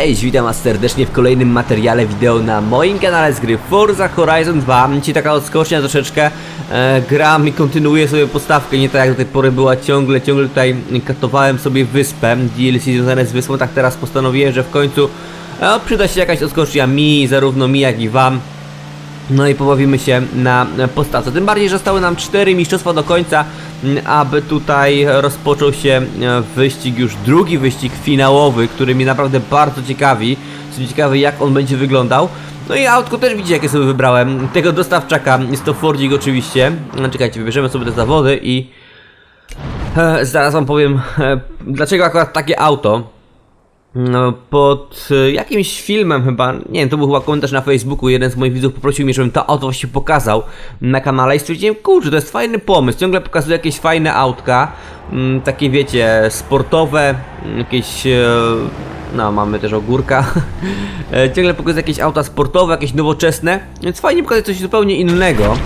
Cześć, witam was serdecznie w kolejnym materiale wideo na moim kanale z gry Forza Horizon 2 Ci taka odskocznia troszeczkę. E, Gram i kontynuuję sobie postawkę, nie tak jak do tej pory była. Ciągle, ciągle tutaj katowałem sobie wyspę. DLC związane z wyspą, tak teraz postanowiłem, że w końcu e, przyda się jakaś odskocznia mi, zarówno mi jak i wam no i pobawimy się na postawce. Tym bardziej, że stały nam 4 mistrzostwa do końca, aby tutaj rozpoczął się e, wyścig, już drugi wyścig finałowy, który mnie naprawdę bardzo ciekawi. Jestem ciekawy, jak on będzie wyglądał. No i autko też widzicie, jakie sobie wybrałem. Tego dostawczaka, jest to Fordzik oczywiście. No, czekajcie, wybierzemy sobie te zawody i e, zaraz wam powiem, e, dlaczego akurat takie auto. No, pod y, jakimś filmem chyba, nie wiem, to był chyba komentarz na Facebooku, jeden z moich widzów poprosił mnie, żebym to auto właśnie pokazał na kanale i stwierdziłem, kurczę, to jest fajny pomysł, ciągle pokazuję jakieś fajne autka, mm, takie wiecie, sportowe, mm, jakieś, e, no mamy też ogórka, E, ciągle pokazuję jakieś auta sportowe, jakieś nowoczesne, więc fajnie pokazać coś zupełnie innego.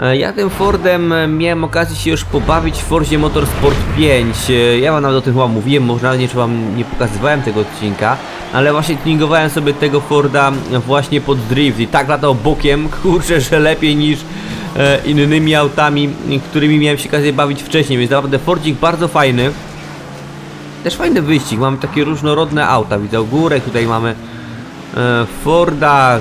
E, Ja tym Fordem e, miałem okazję się już pobawić w Forzie Motorsport 5. E, Ja wam nawet o tym chyba mówiłem, może nawet nie, wam nie pokazywałem tego odcinka, ale właśnie tuningowałem sobie tego Forda właśnie pod drift i tak latał bokiem, kurczę, że lepiej niż innymi autami, którymi miałem się okazję bawić wcześniej, więc naprawdę Fordzik bardzo fajny. Też fajny wyścig, mamy takie różnorodne auta, widzę górek, tutaj mamy Forda,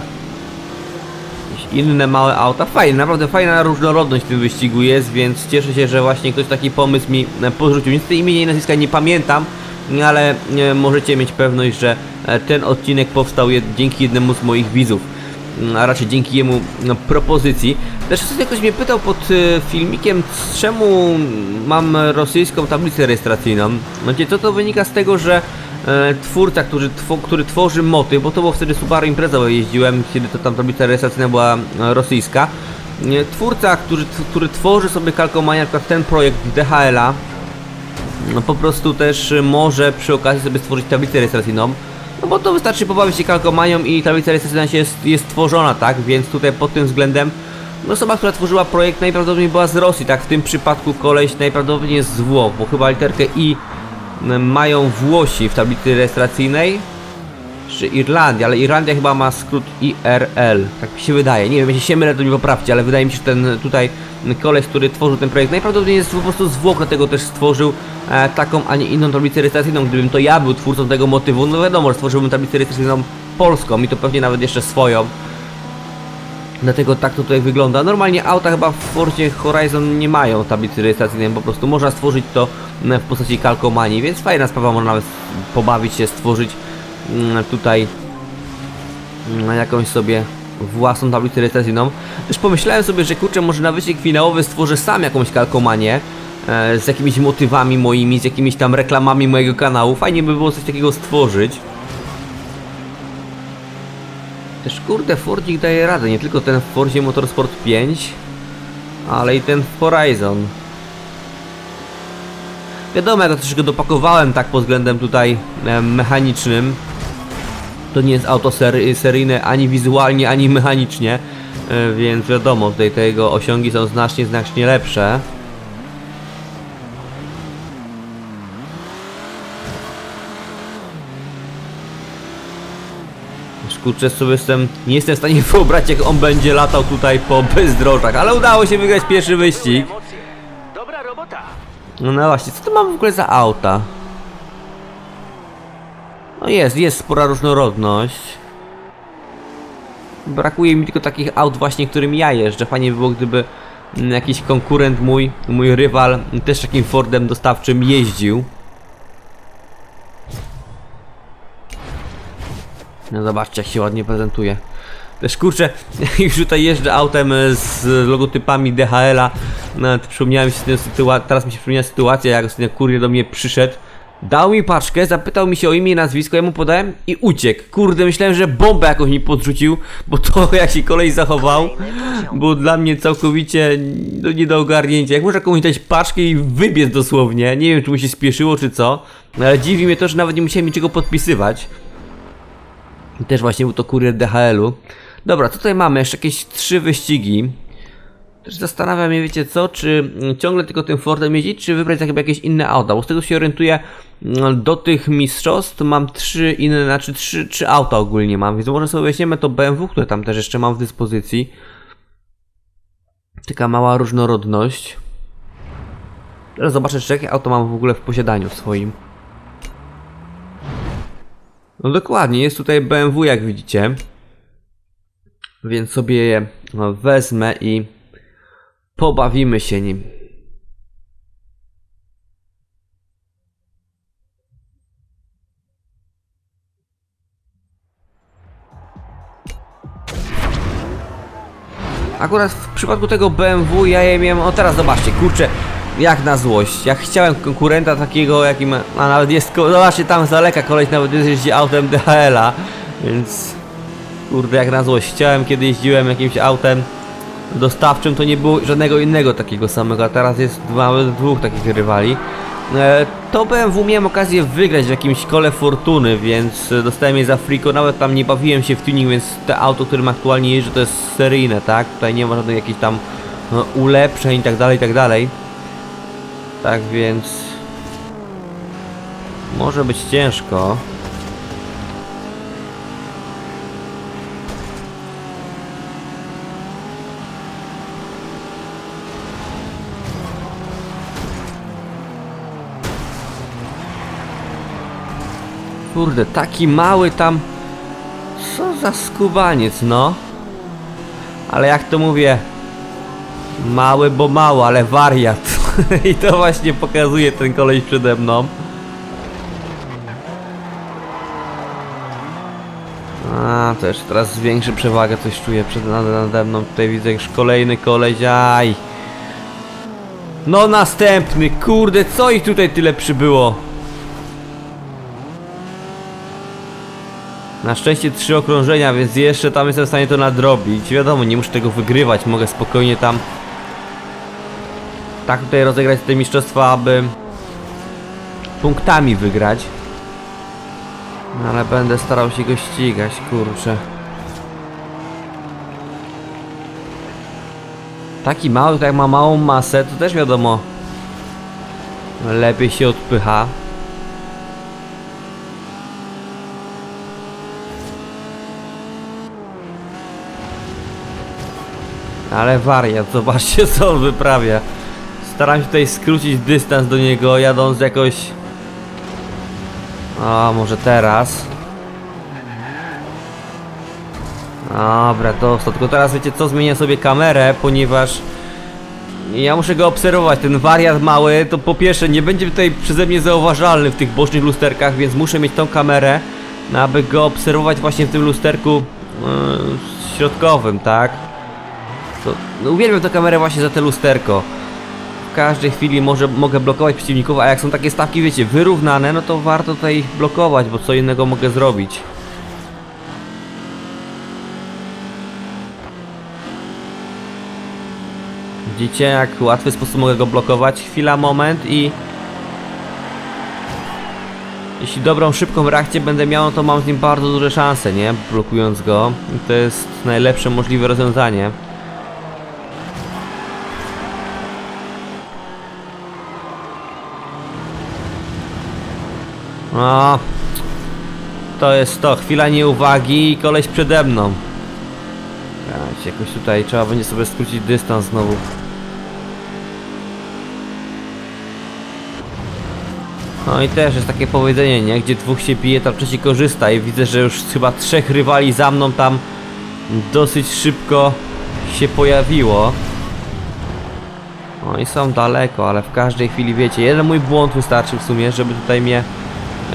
jakieś inne małe auta. Fajne, naprawdę fajna różnorodność w tym wyścigu jest, więc cieszę się, że właśnie ktoś taki pomysł mi e, porzucił. Niestety imienia i nazwiska nie pamiętam, ale e, możecie mieć pewność, że e, ten odcinek powstał dzięki jednemu z moich widzów. Mm, A raczej dzięki jemu no, propozycji. Też ktoś mnie pytał pod filmikiem, czemu mam rosyjską tablicę rejestracyjną. Znaczy, co to wynika z tego, że twórca, który, który tworzy motyw, bo to było wtedy Subaru Impreza, jeździłem, kiedy to tam tablica rejestracyjna była e, rosyjska. E, Twórca, który, który tworzy sobie kalkomania, na ten projekt DHL-a, no po prostu też może przy okazji sobie stworzyć tablicę rejestracyjną. No bo to wystarczy pobawić się kalkomanią i tablica rejestracyjna się jest, jest stworzona, tak? Więc tutaj pod tym względem no osoba, która tworzyła projekt najprawdopodobniej była z Rosji, tak? W tym przypadku koleś najprawdopodobniej jest z Włoch, bo chyba literkę I mają Włosi w tablicy rejestracyjnej czy Irlandia, ale Irlandia chyba ma skrót IRL, tak mi się wydaje. Nie wiem, jeśli się mylę, to mi poprawcie, ale wydaje mi się, że ten tutaj koleś, który tworzył ten projekt, najprawdopodobniej jest po prostu z Włoch, dlatego też stworzył e, taką, a nie inną tablicę rejestracyjną. Gdybym to ja był twórcą tego motywu, no wiadomo, że stworzyłbym tablicę rejestracyjną polską i to pewnie nawet jeszcze swoją. Dlatego tak to tutaj wygląda. Normalnie auta chyba w Forzie Horizon nie mają tablicy rejestracyjnej, po prostu można stworzyć to mm, w postaci kalkomanii, więc fajna sprawa, można nawet pobawić się, stworzyć mm, tutaj mm, jakąś sobie własną tablicę rejestracyjną. Też pomyślałem sobie, że kurczę, może na wyścig finałowy stworzę sam jakąś kalkomanię e, z jakimiś motywami moimi, z jakimiś tam reklamami mojego kanału. Fajnie by było coś takiego stworzyć. Też kurde, Fordzik daje radę, nie tylko ten w Forzie Motorsport 5, ale i ten w Horizon. Wiadomo, ja to troszeczkę dopakowałem tak pod względem tutaj e, mechanicznym. To nie jest auto sery, seryjne ani wizualnie, ani mechanicznie, e, więc wiadomo, tutaj te jego osiągi są znacznie, znacznie lepsze. Kurczę, sobie jestem, nie jestem w stanie wyobrazić, jak on będzie latał tutaj po bezdrożach, ale udało się wygrać pierwszy wyścig. Dobra robota. No, no właśnie, co to mamy w ogóle za auta? No jest, jest spora różnorodność. Brakuje mi tylko takich aut właśnie, którym ja jeżdżę. Fajnie by było, gdyby mm, jakiś konkurent mój, mój rywal, też takim Fordem dostawczym jeździł. No zobaczcie, jak się ładnie prezentuje. Też kurczę, już tutaj jeżdżę autem e, z logotypami DHL-a. To przypomniałem się sytuację, teraz mi się przypomniała sytuacja, jak ostatnio kurier do mnie przyszedł. Dał mi paczkę, zapytał mi się o imię i nazwisko, ja mu podałem i uciekł. Kurde, myślałem, że bombę jakąś mi podrzucił, bo to jak się kolej zachował, było dla mnie całkowicie nie do ogarnięcia. Jak można komuś dać paczkę i wybiec dosłownie, nie wiem czy mu się spieszyło czy co, ale dziwi mnie to, że nawet nie musiałem niczego podpisywać. Też właśnie był to kurier DHL-u. Dobra, tutaj mamy jeszcze jakieś trzy wyścigi. Też zastanawiam się, wiecie co, czy mm, ciągle tylko tym Fordem jeździć, czy wybrać chyba jakieś inne auta, bo z tego się orientuję, mm, do tych mistrzostw mam trzy inne, znaczy trzy, trzy auta ogólnie mam, więc może sobie weźmiemy to BMW, które tam też jeszcze mam w dyspozycji. Taka mała różnorodność. Teraz zobaczę, czy jakie auto mam w ogóle w posiadaniu swoim. No dokładnie, jest tutaj BMW jak widzicie. Więc sobie je no, wezmę i pobawimy się nim. Akurat w przypadku tego BMW ja je miałem, o teraz zobaczcie, kurczę, jak na złość. Jak chciałem konkurenta takiego, jakim, a nawet jest, zobaczcie tam z daleka koleś nawet jeździ autem DHL-a, więc kurde jak na złość. Chciałem, kiedy jeździłem jakimś autem dostawczym, to nie było żadnego innego takiego samego, a teraz jest mamy dwóch takich rywali. E, To BMW miałem okazję wygrać w jakimś kole fortuny, więc dostałem je za friko, nawet tam nie bawiłem się w tuning, więc te auto, którym aktualnie jeżdżę to jest seryjne, tak? Tutaj nie ma żadnych jakichś tam no, ulepszeń i tak dalej, i tak dalej. Tak więc... Może być ciężko. Kurde, taki mały tam... Co za skubaniec, no. Ale jak to mówię... Mały, bo mało, ale wariat. I to właśnie pokazuje ten koleś przede mną. A, też teraz większy przewagę coś czuję przed nade, nade mną. Tutaj widzę już kolejny koleś, aj. No następny, kurde, co ich tutaj tyle przybyło? Na szczęście trzy okrążenia, więc jeszcze tam jestem w stanie to nadrobić. Wiadomo, nie muszę tego wygrywać, mogę spokojnie tam tak tutaj rozegrać te mistrzostwa, aby punktami wygrać. No, ale będę starał się go ścigać, kurczę. Taki mały, tak jak ma małą masę, to też wiadomo. Lepiej się odpycha. Ale wariat, zobaczcie co on wyprawia. Staram się tutaj skrócić dystans do niego, jadąc jakoś... O, może teraz. Dobra, dostał. Tylko teraz wiecie co, zmienię sobie kamerę, ponieważ... Ja muszę go obserwować, ten wariat mały, to po pierwsze nie będzie tutaj przeze mnie zauważalny w tych bocznych lusterkach, więc muszę mieć tą kamerę, aby go obserwować właśnie w tym lusterku yy, środkowym, tak? To, no, uwielbiam tę kamerę właśnie za te lusterko. Każdej chwili może, mogę blokować przeciwników, a jak są takie stawki, wiecie, wyrównane, no to warto tutaj blokować, bo co innego mogę zrobić. Widzicie, jak łatwy sposób mogę go blokować? Chwila, moment i... Jeśli dobrą, szybką reakcję będę miał, to mam z nim bardzo duże szanse, nie? Blokując go. I to jest najlepsze możliwe rozwiązanie. O, to jest to, chwila nieuwagi i koleś przede mną. Słuchajcie, jakoś tutaj trzeba będzie sobie skrócić dystans znowu. No i też jest takie powiedzenie, nie? Gdzie dwóch się bije, to trzeci korzysta i widzę, że już chyba trzech rywali za mną tam dosyć szybko się pojawiło. No i są daleko, ale w każdej chwili wiecie, jeden mój błąd wystarczy w sumie, żeby tutaj mnie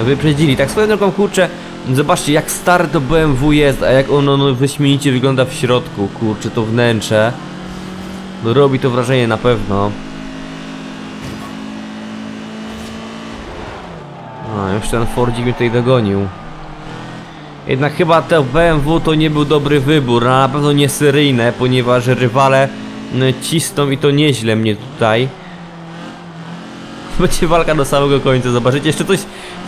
wyprzedzili. Tak swoją drogą kurczę, zobaczcie jak stare to BMW jest, a jak ono no, wyśmienicie wygląda w środku, kurczę to wnętrze. No robi to wrażenie na pewno. No już ten Fordzik mnie tutaj dogonił. Jednak chyba to BMW to nie był dobry wybór, a na pewno nie seryjne, ponieważ rywale no, cisną i to nieźle mnie tutaj. Będzie walka do samego końca, zobaczycie, jeszcze coś,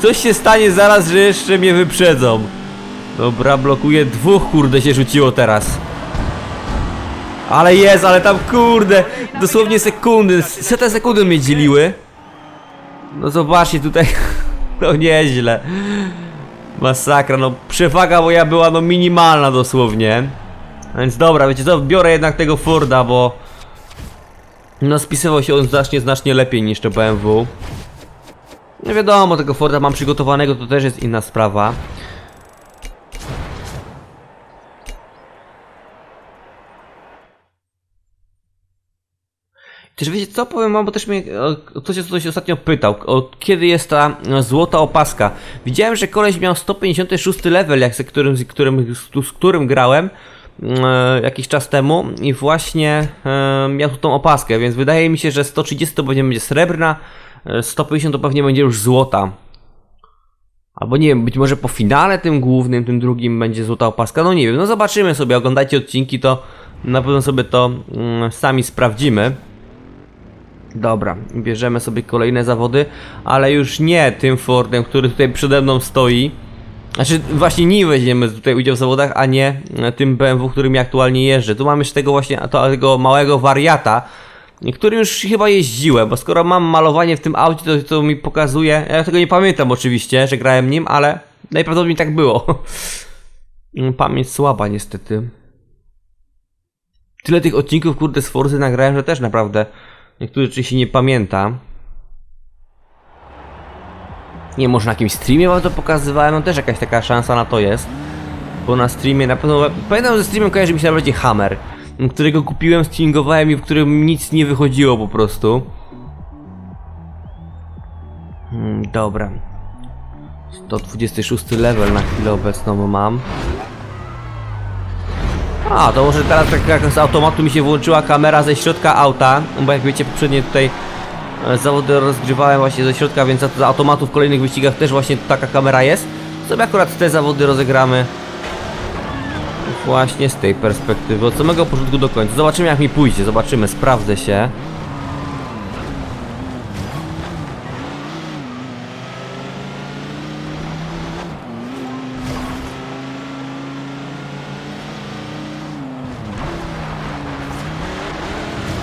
coś się stanie zaraz, że jeszcze mnie wyprzedzą. Dobra, blokuje dwóch, kurde się rzuciło teraz. Ale jest, ale tam kurde, dosłownie sekundy, setę sekundy mnie dzieliły. No zobaczcie tutaj, no nieźle. Masakra, no przewaga moja była no minimalna dosłownie. Więc dobra, wiecie co, biorę jednak tego Forda, bo... No spisywał się on znacznie, znacznie lepiej niż to BMW. No wiadomo, tego Forda mam przygotowanego, to też jest inna sprawa. Też wiecie co, powiem wam, bo też mnie ktoś o coś ostatnio pytał, o, kiedy jest ta e, złota opaska. Widziałem, że koleś miał 156 level, jak z którym, z którym, z, którym grałem e, jakiś czas temu i właśnie e, miał tą opaskę, więc wydaje mi się, że 130 to będzie srebrna, 150 to pewnie będzie już złota. Albo nie wiem, być może po finale tym głównym, tym drugim będzie złota opaska, no nie wiem, no zobaczymy sobie, oglądajcie odcinki, to na pewno sobie to mm, sami sprawdzimy. Dobra, bierzemy sobie kolejne zawody, ale już nie tym Fordem, który tutaj przede mną stoi. Znaczy, właśnie nim weźmiemy tutaj udział w zawodach, a nie e, tym BMW, którym ja aktualnie jeżdżę. Tu mamy jeszcze tego właśnie, to, tego małego wariata, którym już chyba jeździłem, bo skoro mam malowanie w tym aucie, to, to mi pokazuje, ja tego nie pamiętam oczywiście, że grałem nim, ale najprawdopodobniej tak było. Pamięć słaba niestety. Tyle tych odcinków, kurde, z Forzy nagrałem, że też naprawdę niektórych rzeczy się nie pamięta. Nie, może na jakimś streamie wam to pokazywałem, no też jakaś taka szansa na to jest. Bo na streamie na pewno... Pamiętam, że streamem kojarzy mi się najbardziej Hammer, którego kupiłem, streamingowałem i w którym nic nie wychodziło po prostu. Hmm, dobra. 126 level na chwilę obecną mam. A, to może teraz tak jak z automatu mi się włączyła kamera ze środka auta, bo jak wiecie poprzednie tutaj e, zawody rozgrywałem właśnie ze środka, więc z automatu w kolejnych wyścigach też właśnie taka kamera jest. Sobie akurat te zawody rozegramy właśnie z tej perspektywy, od samego początku do końca. Zobaczymy jak mi pójdzie, zobaczymy, sprawdzę się.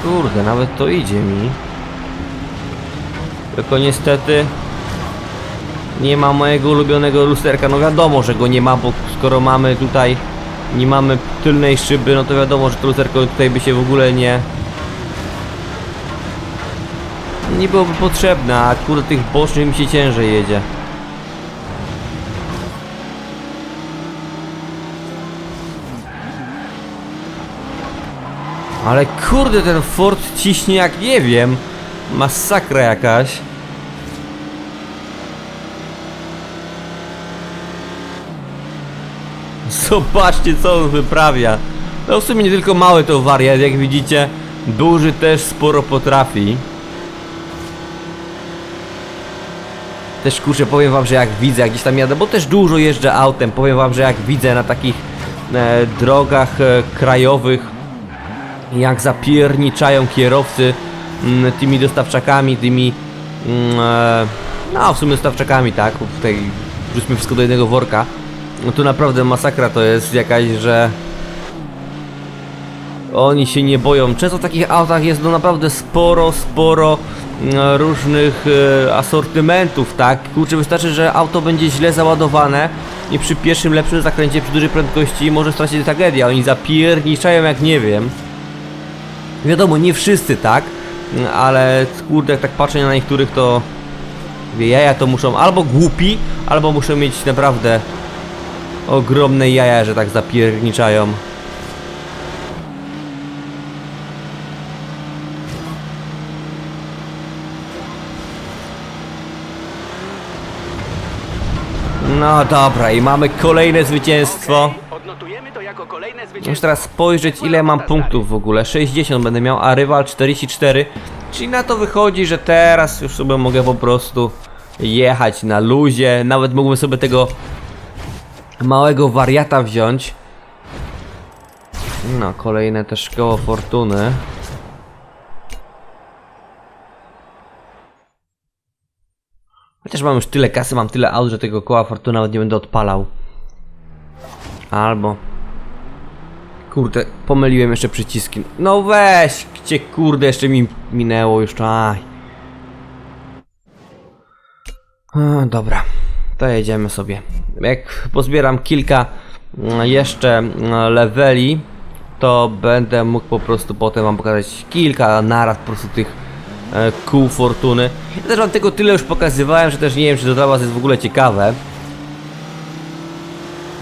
Kurde, nawet to idzie mi. Tylko niestety nie ma mojego ulubionego lusterka. No wiadomo, że go nie ma, bo skoro mamy tutaj nie mamy tylnej szyby, no to wiadomo, że to lusterko tutaj by się w ogóle nie nie byłoby potrzebne, a kurde tych bocznych mi się ciężej jedzie. Ale kurde, ten Ford ciśnie jak nie wiem. Masakra jakaś. Zobaczcie co on wyprawia. No w sumie nie tylko mały to wariat, jak widzicie, duży też sporo potrafi. Też kurczę, powiem wam, że jak widzę, jak gdzieś tam jadę, bo też dużo jeżdżę autem, powiem wam, że jak widzę na takich e, drogach e, krajowych, jak zapierniczają kierowcy mm, tymi dostawczakami, tymi mm, e, no w sumie dostawczakami, tak, tutaj wrzućmy wszystko do jednego worka no tu naprawdę masakra to jest jakaś, że oni się nie boją. Często w takich autach jest no naprawdę sporo, sporo mm, różnych e, asortymentów, tak? Kurczę, wystarczy, że auto będzie źle załadowane i przy pierwszym lepszym zakręcie, przy dużej prędkości może stracić tragedia. Oni zapierniczają jak nie wiem. Wiadomo, nie wszyscy tak, ale kurde, jak tak patrzę na niektórych to wie, jaja to muszą albo głupi, albo muszą mieć naprawdę ogromne jaja, że tak zapierniczają. No dobra, i mamy kolejne zwycięstwo. Muszę teraz spojrzeć ile mam punktów w ogóle 60 będę miał, a rywal 44 Czyli na to wychodzi, że teraz już sobie mogę po prostu jechać na luzie Nawet mógłbym sobie tego małego wariata wziąć No, kolejne też koło fortuny Chociaż mam już tyle kasy, mam tyle aut, że tego koła fortuny nawet nie będę odpalał Albo Kurde, pomyliłem jeszcze przyciski. No weź, gdzie kurde jeszcze mi minęło już, aj. A, dobra, to jedziemy sobie. Jak pozbieram kilka mm, jeszcze mm, leveli, to będę mógł po prostu potem wam pokazać kilka naraz po prostu tych e, kół fortuny. Ja też wam tego tyle już pokazywałem, że też nie wiem, czy to dla was jest w ogóle ciekawe.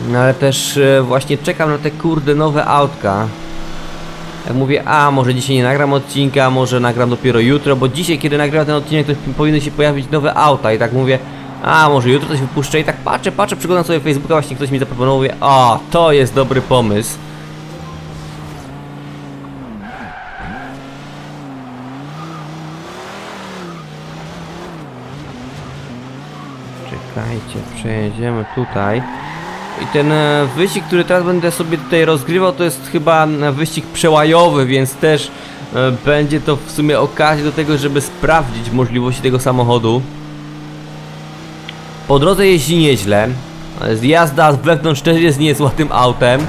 No ale też e, właśnie czekam na te kurde nowe autka. Jak mówię, a może dzisiaj nie nagram odcinka, może nagram dopiero jutro, bo dzisiaj kiedy nagram ten odcinek to powinny się pojawić nowe auta i tak mówię, a może jutro coś wypuszczę i tak patrzę, patrzę, przeglądam sobie Facebooka, właśnie ktoś mi zaproponował, mówię, o, to jest dobry pomysł. Czekajcie, przejedziemy tutaj. I ten e, wyścig, który teraz będę sobie tutaj rozgrywał, to jest chyba e, wyścig przełajowy, więc też e, będzie to w sumie okazja do tego, żeby sprawdzić możliwości tego samochodu. Po drodze jeździ nieźle. E, Jazda wewnątrz też jest niezła tym autem. E,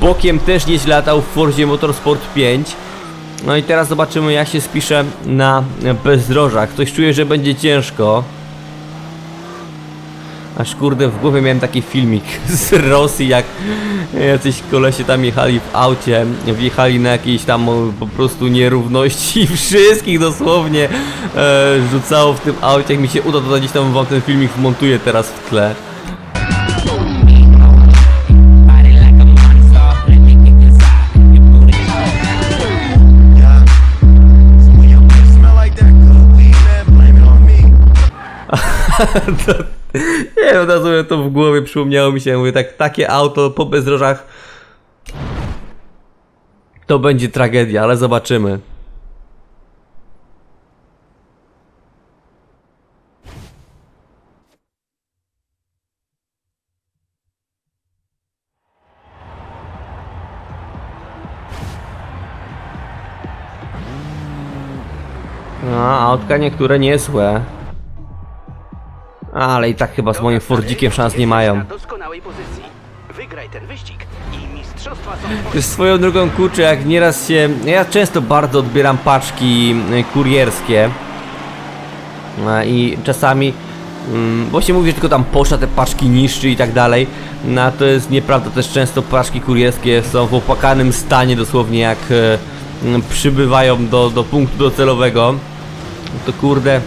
Bokiem też nieźle latał w Forzie Motorsport 5. No i teraz zobaczymy jak się spisze na bezdrożach. Coś czuję, że będzie ciężko. Aż kurde w głowie miałem taki filmik z Rosji, jak jacyś kolesie tam jechali w aucie, wjechali na jakieś tam po prostu nierówności wszystkich dosłownie e, rzucało w tym aucie. Jak mi się uda, to gdzieś tam wam ten filmik wmontuję teraz w tle. Nie wiem, od razu to w głowie przypomniało mi się, mówię tak, takie auto po bezdrożach to będzie tragedia, ale zobaczymy. No, autka niektóre niezłe. Ale i tak chyba z moim Fordzikiem szans nie mają. Na doskonałej pozycji. Wygraj ten wyścig i mistrzostwa są twoje. Już swoją drogą kurczę, jak nieraz się... Ja często bardzo odbieram paczki y, kurierskie. No I czasami... Mm, właśnie mówię, że tylko tam poszła te paczki niszczy i tak dalej. No a to jest nieprawda, też często paczki kurierskie są w opłakanym stanie dosłownie jak e, mm, przybywają do, do punktu docelowego. To kurde...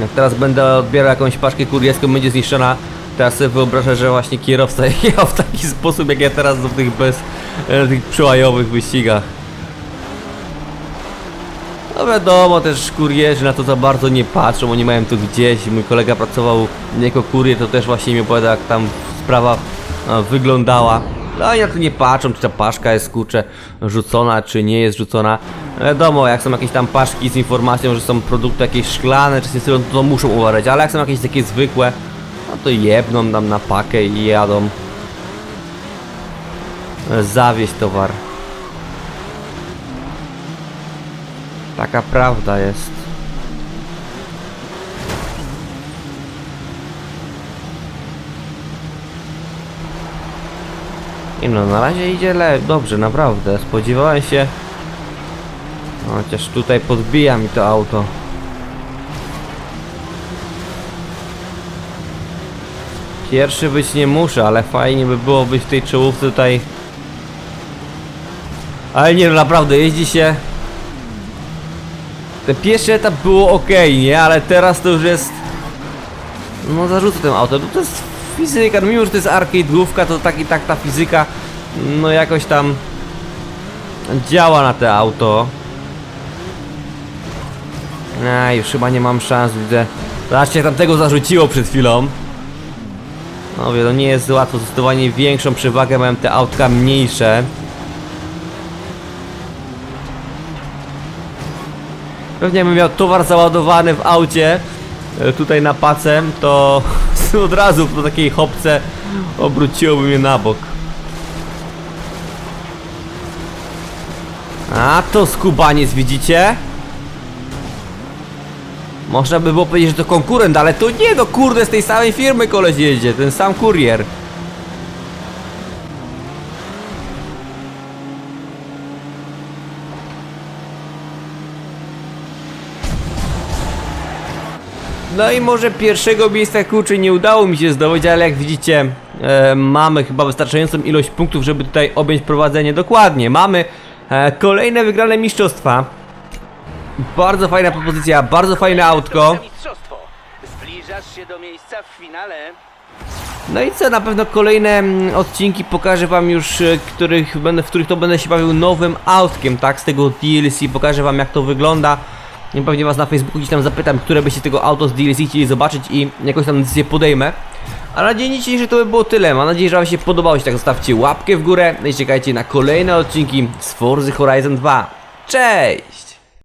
Jak teraz będę odbierał jakąś paczkę kurierską, będzie zniszczona. Teraz sobie wyobrażę, że właśnie kierowca jechał w taki sposób, jak ja teraz w tych bez e, tych przełajowych wyścigach. No wiadomo, też kurierzy na to za bardzo nie patrzą, oni mają to gdzieś. Mój kolega pracował jako kurier, to też właśnie mi opowiada, jak tam sprawa e, wyglądała. No oni na to nie patrzą, czy ta paszka jest kurczę rzucona, czy nie jest rzucona. Wiadomo, jak są jakieś tam paszki z informacją, że są produkty jakieś szklane, czy coś, to muszą uważać, ale jak są jakieś takie zwykłe, no to jebną tam na pakę i jadą. Zawieźć towar. Taka prawda jest. I no, na razie idzie le dobrze, naprawdę. Spodziewałem się... Chociaż tutaj podbija mi to auto. Pierwszy być nie muszę, ale fajnie by było być w tej czołówce tutaj. Ale nie, no naprawdę, jeździ się... Ten pierwszy etap było ok, nie? Ale teraz to już jest... No zarzucę tym auto, to jest fizyka, no mimo że to jest arcade'ówka, to tak i tak ta fizyka no jakoś tam działa na te auto. A już chyba nie mam szans, widzę. Zobaczcie, jak tam tego zarzuciło przed chwilą. No wie, to nie jest łatwo, zdecydowanie większą przewagę mają te autka mniejsze. Pewnie jakbym miał towar załadowany w aucie, e, tutaj na pacę, to od razu po takiej hopce obróciłoby mnie na bok. A to skubaniec, widzicie? Można by było powiedzieć, że to konkurent, ale to nie, no kurde, z tej samej firmy koleś jedzie, ten sam kurier. No i może pierwszego miejsca kurczę nie udało mi się zdobyć, ale jak widzicie e, mamy chyba wystarczającą ilość punktów, żeby tutaj objąć prowadzenie dokładnie. Mamy e, kolejne wygrane mistrzostwa. Bardzo fajna propozycja, bardzo fajne autko. Zbliżasz się do miejsca w finale. No i co, na pewno kolejne mm, odcinki pokażę wam już, e, których będę, w których to będę się bawił nowym autkiem, tak, z tego DLC, pokażę wam jak to wygląda. I Pewnie was na Facebooku gdzieś tam zapytam, które byście tego auto z DLC chcieli zobaczyć i jakoś tam decyzję podejmę. A na dzień dzisiejszy to by było tyle. Mam nadzieję, że wam się podobało. Jeśli tak zostawcie łapkę w górę no i czekajcie na kolejne odcinki z Forza Horizon 2. Cześć!